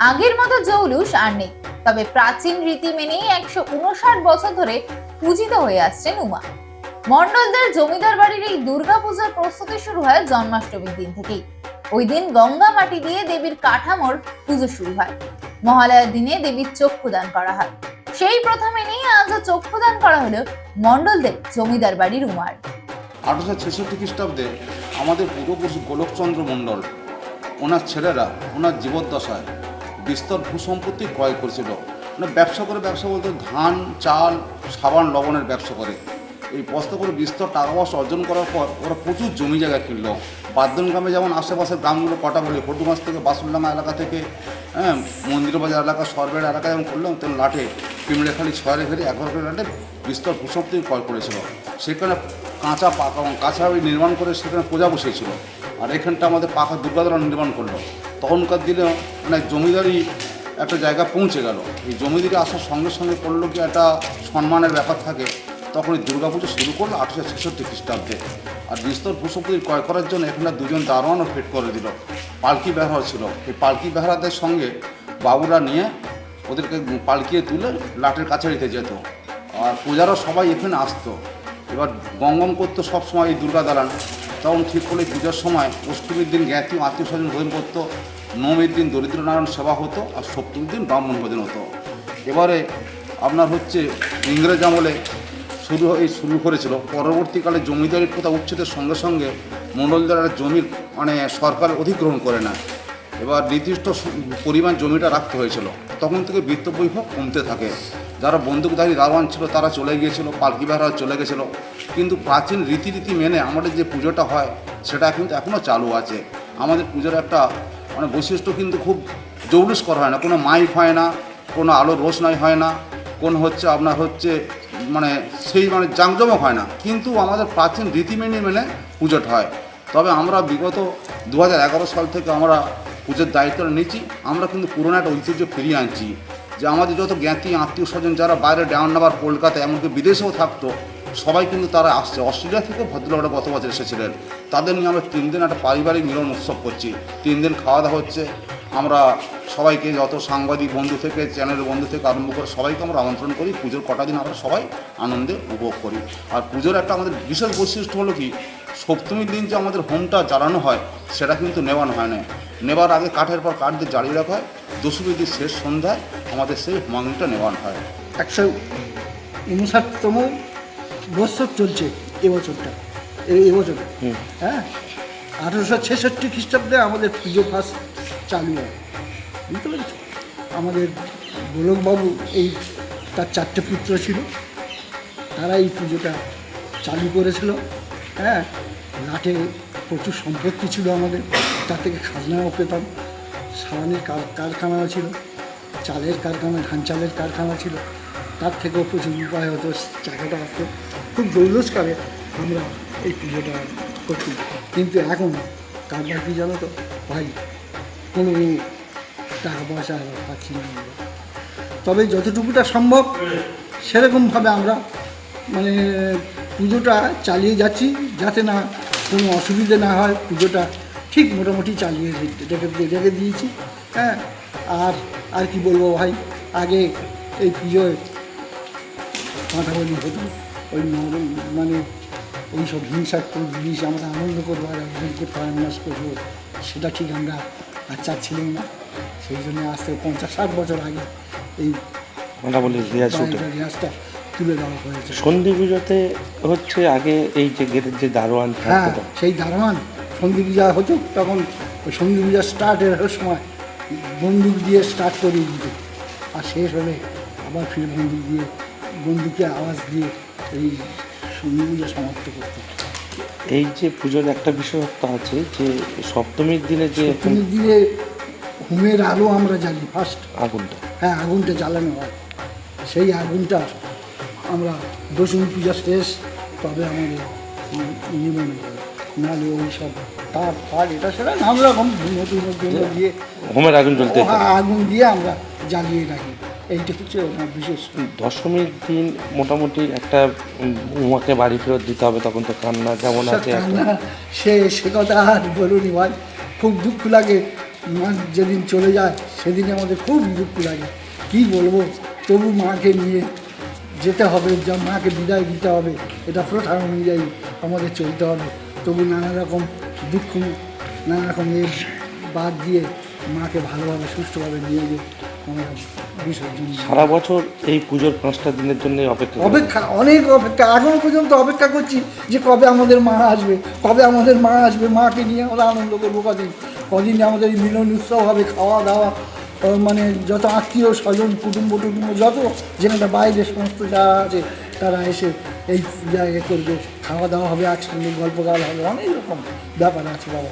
আগের মতো জৌলুস আর নেই। তবে প্রাচীন রীতি মেনেই একশো উনষাট বছর ধরে পূজিত হয়ে আসছেন উমা। মণ্ডলদের জমিদার বাড়ির এই দুর্গাপূজার প্রস্তুতি শুরু হয় জন্মাষ্টমীর দিন থেকেই। ওই দিন গঙ্গা মাটি দিয়ে দেবীর কাঠামোর পুজো শুরু হয়। মহালয়ার দিনে দেবীর চক্ষুদান করা হয়। সেই প্রথা মেনেই আজও চক্ষুদান করা হলো মণ্ডলদের জমিদার বাড়ির উমার। আঠারোশো ছেষট্টি খ্রিস্টাব্দে আমাদের পূর্বপুরুষ গোলকচন্দ্র মণ্ডল, ওনার ছেলেরা, ওনার জীবদ্দশায় বিস্তর ভূসম্পত্তি ক্রয় করেছিল। মানে ব্যবসা করে ব্যবসা বলতে ধান, চাল, সাবান, লবণের ব্যবসা করে। এই বস্তা করে বিস্তর টাকা পয়সা অর্জন করার পর ওরা প্রচুর জমি জায়গা কিনলো। বাদ্দন গ্রামে যেমন আশেপাশের গ্রামগুলো কটা বলি ফটুমাস থেকে, বাসুল্লামা এলাকা থেকে হ্যাঁ মন্দির বাজার এলাকা সরবের এলাকা যেমন করলাম তেমন লাটে পিমড়েখালি ছয়ারে ফেরি একবার করে লাটে বিস্তর ভূসম্পত্তি ক্রয় করেছিল। সেখানে কাঁচা পাকা কাঁচা নির্মাণ করে সেখানে পূজা বসেছিল আর এখানটা আমাদের পাকা দুর্গাদারা নির্মাণ করল। তখনকার দিনে মানে জমিদারি একটা জায়গা পৌঁছে গেল। এই জমিদারি আসার সঙ্গে সঙ্গে করল কি একটা সম্মানের ব্যাপার থাকে। তখন এই দুর্গাপুজো শুরু করল আঠারোশো ছেষট্টি খ্রিস্টাব্দে। আর বিস্তর ভূসম্পত্তি ক্রয় করার জন্য এখানে দুজন দারোয়ানও ফিট করে দিল। পালকি বেহারা ছিল। এই পালকি বেহারাদের সঙ্গে বাবুরা নিয়ে ওদেরকে পালকিয়ে তুলে লাটের কাছারিতে যেত। আর পূজারও সবাই এখানে আসতো। এবার গঙ্গম করতো সবসময় এই দুর্গা দালান। তখন ঠিক করলে পুজোর সময় অষ্টমীর দিন জ্ঞাতি আত্মীয় স্বজন ভোজন করতো, নবমীর দিন দরিদ্র নারায়ণ সেবা হতো আর সপ্তমীর দিন ব্রাহ্মণ ভোজন হতো। এবারে আপনার হচ্ছে ইংরেজ আমলে শুরু এই শুরু করেছিল। পরবর্তীকালে জমিদারির কথা উচ্ছেদের সঙ্গে সঙ্গে মণ্ডলদারের জমির মানে সরকার অধিগ্রহণ করে না এবার নির্দিষ্ট পরিমাণ জমিটা রাখতে হয়েছিল। তখন থেকে বৃত্ত বৈভব কমতে থাকে। যারা বন্দুকধারী দারোয়ান ছিল, তারা চলে গিয়েছিল, পালকি বেহারা চলে গেছিল। কিন্তু প্রাচীন রীতিরীতি মেনে আমাদের যে পুজোটা হয়, সেটা কিন্তু এখনও চালু আছে। আমাদের পুজোর একটা মানে বৈশিষ্ট্য কিন্তু খুব জৌলুস করা হয় না। কোনো মাইক হয় না, কোনো আলোর রোশনাই হয় না, কোন হচ্ছে আপনার হচ্ছে মানে সেই মানে জাঁকজমক হয় না। কিন্তু আমাদের প্রাচীন রীতি মেনে মেনে পুজোটা হয়। তবে আমরা বিগত দু হাজার এগারো সাল থেকে আমরা পুজোর দায়িত্বটা নিচ্ছি। আমরা কিন্তু পুরোনো একটা ঐতিহ্য ফিরিয়ে আনছি। যে আমাদের যত জ্ঞাতি আত্মীয় স্বজন যারা বাইরে ডাউন নাম্বার কলকাতা এমনকি বিদেশেও থাকতো, সবাই কিন্তু তারা আসছে। অস্ট্রেলিয়া থেকে ভদ্রলোকরা গত বছর এসেছিলেন। তাদের নিয়ে আমরা তিন দিন একটা পারিবারিক মিলন উৎসব করছি। তিন দিন খাওয়া দাওয়া হচ্ছে। আমরা সবাইকে যত সাংবাদিক বন্ধু থেকে, চ্যানেল বন্ধু থেকে আরম্ভ করে সবাইকে আমরা আমন্ত্রণ করি। পুজোর কটা দিন আমরা সবাই আনন্দে উপভোগ করি। আর পুজোর একটা আমাদের বিশেষ বৈশিষ্ট্য হলো কি? সপ্তমীর দিন যে আমাদের হোমটা জ্বালানো হয় সেটা কিন্তু নেওয়ানো হয় না নেবার আগে কাঠের পর কাঠ দিয়ে জ্বালিয়ে রাখা হয়। দশমীর দিন শেষ সন্ধ্যায় আমাদের সেই হোমাগ্নিটা নেওয়ানো হয়। একশো উনষাটতম বছর চলছে এবছরটা এই এবছর হ্যাঁ? আঠেরোশো ছেষট্টি খ্রিস্টাব্দে আমাদের পুজো ফার্স্ট চালু হয়। বুঝতে পেরেছ? আমাদের গোলকবাবু এই তার চারটে পুত্র ছিল। তারা এই পুজোটা চালু করেছিল। হ্যাঁ লাটে প্রচুর সম্পত্তি ছিল আমাদের, তার থেকে খাজনাও পেতাম। সাবানের কার- কারখানা ছিল, চালের কারখানা, ধান চালের কারখানা ছিল, তার থেকেও প্রচুর উপায় হতো টাকাটা আসতো। খুব জৌলসকারে আমরা এই পুজোটা করছি কিন্তু এখন কারবার কি জানো তো, ভাই, কোনো টাকা পয়সা পাচ্ছি না তবে যতটুকুটা সম্ভব, সেরকমভাবে আমরা মানে পুজোটা চালিয়ে যাচ্ছি যাতে না কোনো অসুবিধে না হয় পুজোটা ঠিক মোটামুটি চালিয়ে রেখে রেখে দিয়েছি। হ্যাঁ আর আর কি বলব ভাই? আগে এই পুজোয় মাথাবলি হতো। ওই মানে ওই সব হিংসাত্মক জিনিস আমরা আনন্দ করব আর করব আন্দাজ করব। সেটা ঠিক আমরা আর চাচ্ছিলাম না। সেই জন্য আজ থেকে পঞ্চাশ ষাট বছর আগে এই রেয়াজটা তুলে দেওয়া হয়েছে। সন্ধি পুজোতে হচ্ছে আগে এই যে গেটের যে দারোয়ান হ্যাঁ সেই দারোয়ান সন্ধি পূজা হতো তখন ওই সন্ধি পূজা স্টার্টের সময় বন্দুক দিয়ে স্টার্ট করিয়ে দিত। আর শেষ হলে আবার ফিরে বন্দুক দিয়ে বন্দুকে আওয়াজ দিয়ে এই সন্ধি পূজা সমাপ্ত করতো। এই যে পুজোর একটা বিশেষত্ব আছে যে সপ্তমীর দিনে যে তুমি দিয়ে হোমের আলো আমরা জ্বালি ফার্স্ট আগুনটা। হ্যাঁ আগুনটা জ্বালানো হয়। সেই আগুনটা আমরা দশমী পূজা শেষ তবে আমাদের করে। নাহলে ওই সব তার ফার এটা সেটা নানা রকম নতুন নতুন দিয়ে হোমের আগুন জ্বলতে আগুন দিয়ে আমরা জ্বালিয়ে রাখি। এইটা হচ্ছে আমার বিশেষ। দশমীর দিন মোটামুটি একটা উম, উমাকে বাড়ি ফেরত দিতে হবে তখন তো কান্না যেমন আছে। সে সে কথা আর বলুনি ভাই। খুব দুঃখ লাগে মা যেদিন চলে যায় সেদিন আমাদের খুব দুঃখ লাগে। কি বলব? তবু মাকে নিয়ে যেতে হবে যা মাকে বিদায় দিতে হবে এটা প্রথা অনুযায়ী আমাদের চলতে হবে। তবু নানা রকম দুঃখ নানা রকম এ বাদ দিয়ে মাকে ভালোভাবে সুস্থভাবে নিয়ে গিয়ে আমরা বিসর্জন সারা বছর এই পুজোর পাঁচটা দিনের জন্য অপেক্ষা অপেক্ষা অনেক অপেক্ষা এখনও পর্যন্ত অপেক্ষা করছি যে কবে আমাদের মা আসবে কবে আমাদের মা আসবে মাকে নিয়ে আমরা আনন্দ করব কদিন। কদিন আমাদের এই মিলন উৎসব হবে খাওয়া দাওয়া মানে যত আত্মীয় স্বজন, কুটুম্ব টুটুম্ব, যত যেখানটা বাইরে সমস্ত যা আছে, তারা এসে এই জায়গায় করবে, খাওয়া দাওয়া হবে একসঙ্গে গল্প গাল হবে, অনেক রকম ব্যাপার আছে বাবা।